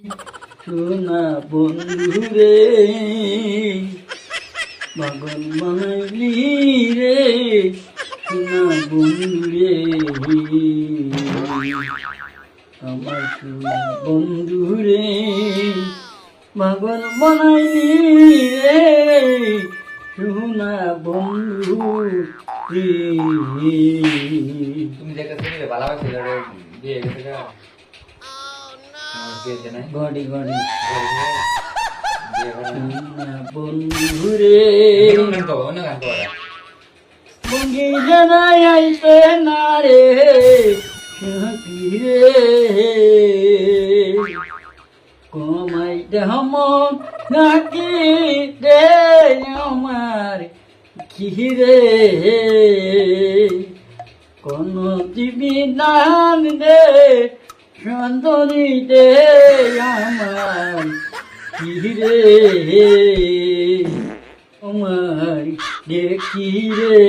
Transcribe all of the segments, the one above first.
সোনা বন্ধু রে পাগল বানাইলি রে সোনা বন্ধু রে। আমার সোনা বন্ধু রে পাগল বানাইলি রে, সোনা বন্ধু রে। তুমি যে কাছে নিলে ভালোবাসি, ধরে গেছে গড়ি গড়ি সোনা বন্ধু জানাই আইতে না রে সাথী রে কমাইতে হমন নাকি রে আমার খিরে কোন জীবী নাম দে সন্দনী দে আমার খিরে আমার দেখি রে।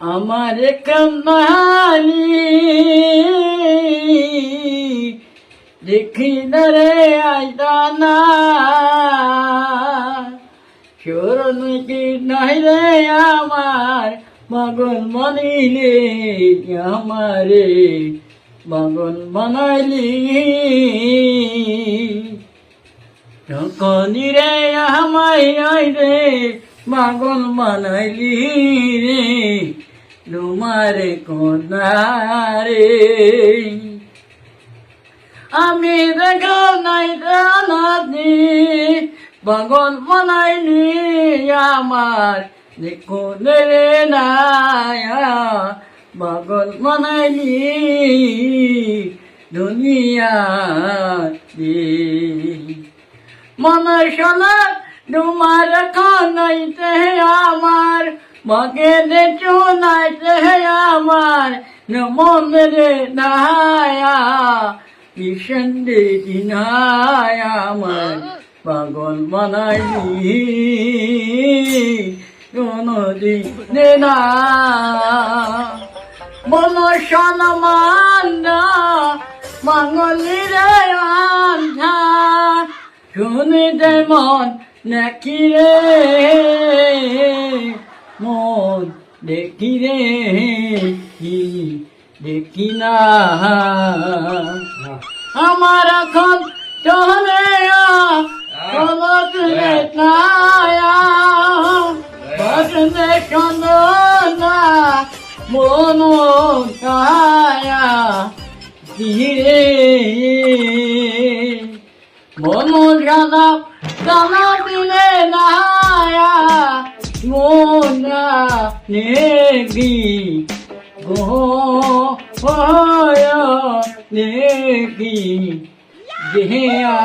আমার কামালি দেখি না রে আইদানা চোরন কি নাই রে আমার মগন মনিলে আমারে? মগন বানাইলি কনি রে আমায় আই রে, মাগন বানাইলি রে। তোমারে কোনারে আমি দেখা নাই জানাতি পাগল বানাইলি আমার দেখো রে নায়া, পাগল বানাইলি দুনিয়া মনে শোনা, তোমার খানাইতে আমার মগে চুনাইতে আমার মন রে নায়া বিষন্দে দিনায় আমার, পাগল বানাইলি কোনো দিন না মন সনমান্না মঙ্গলি রে আন্ধা শুনিতে মন নাকি রে মন দেখি রে দেখি না। আমার এখন চলে চলে মন কায়া ধীরে মন জানা জানা দিলে নায়া মোনা নেবি গো নেবি দেয়া